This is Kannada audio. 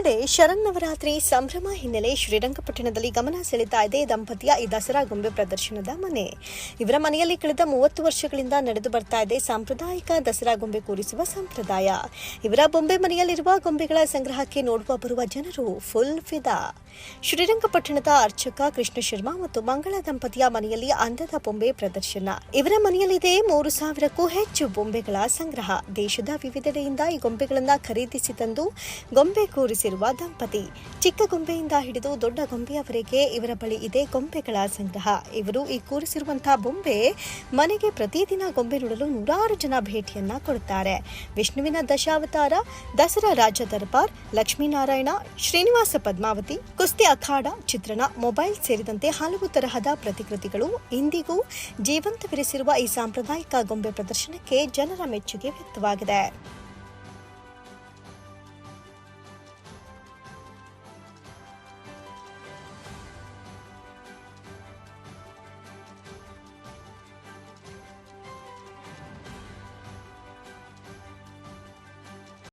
ಒಂದೆಡೆ ಶರನ್ನವರಾತ್ರಿ ಸಂಭ್ರಮ ಹಿನ್ನೆಲೆ ಶ್ರೀರಂಗಪಟ್ಟಣದಲ್ಲಿ ಗಮನ ಸೆಳೆತಾ ಇದೆ ದಂಪತಿಯ ಈ ದಸರಾ ಗೊಂಬೆ ಪ್ರದರ್ಶನದ ಮನೆ. ಇವರ ಮನೆಯಲ್ಲಿ ಕಳೆದ ಮೂವತ್ತು ವರ್ಷಗಳಿಂದ ನಡೆದು ಬರ್ತಾ ಇದೆ ಸಾಂಪ್ರದಾಯಿಕ ದಸರಾ ಗೊಂಬೆ ಕೂರಿಸುವ ಸಂಪ್ರದಾಯ. ಇವರ ಬೊಂಬೆ ಮನೆಯಲ್ಲಿರುವ ಗೊಂಬೆಗಳ ಸಂಗ್ರಹಕ್ಕೆ ನೋಡುವ ಬರುವ ಜನರು ಫುಲ್ ಫಿದಾ. ಶ್ರೀರಂಗಪಟ್ಟಣದ ಅರ್ಚಕ ಕೃಷ್ಣ ಶರ್ಮಾ ಮತ್ತು ಮಂಗಳ ದಂಪತಿಯ ಮನೆಯಲ್ಲಿ ಅಂದದ ಬೊಂಬೆ ಪ್ರದರ್ಶನ. ಇವರ ಮನೆಯಲ್ಲಿದೆ ಮೂರು ಸಾವಿರಕ್ಕೂ ಹೆಚ್ಚು ಬೊಂಬೆಗಳ ಸಂಗ್ರಹ. ದೇಶದ ವಿವಿಧೆಡೆಯಿಂದ ಈ ಗೊಂಬೆಗಳನ್ನ ಖರೀದಿಸಿ ತಂದು ಗೊಂಬೆ ಕೂರಿಸಿರುವ ದಂಪತಿ. ಚಿಕ್ಕ ಗೊಂಬೆಯಿಂದ ಹಿಡಿದು ದೊಡ್ಡ ಗೊಂಬೆಯವರೆಗೆ ಇವರ ಬಳಿ ಇದೆ ಗೊಂಬೆಗಳ ಸಂಗ್ರಹ. ಇವರು ಈ ಕೂರಿಸಿರುವಂತಹ ಬೊಂಬೆ ಮನೆಗೆ ಪ್ರತಿದಿನ ಗೊಂಬೆ ನೋಡಲು ನೂರಾರು ಜನ ಭೇಟಿಯನ್ನ ಕೊಡುತ್ತಾರೆ. ವಿಷ್ಣುವಿನ ದಶಾವತಾರ, ದಸರಾ ರಾಜ ದರ್ಬಾರ್, ಲಕ್ಷ್ಮೀನಾರಾಯಣ, ಶ್ರೀನಿವಾಸ ಪದ್ಮಾವತಿ, ಕುಸ್ತಿ ಅಖಾಡ, ಚಿತ್ರಣ, ಮೊಬೈಲ್ ಸೇರಿದಂತೆ ಹಲವು ತರಹದ ಪ್ರತಿಕೃತಿಗಳು ಇಂದಿಗೂ ಜೀವಂತವಿರಿಸಿರುವ ಈ ಸಾಂಪ್ರದಾಯಿಕ ಗೊಂಬೆ ಪ್ರದರ್ಶನಕ್ಕೆ ಜನರ ಮೆಚ್ಚುಗೆ ವ್ಯಕ್ತವಾಗಿದೆ.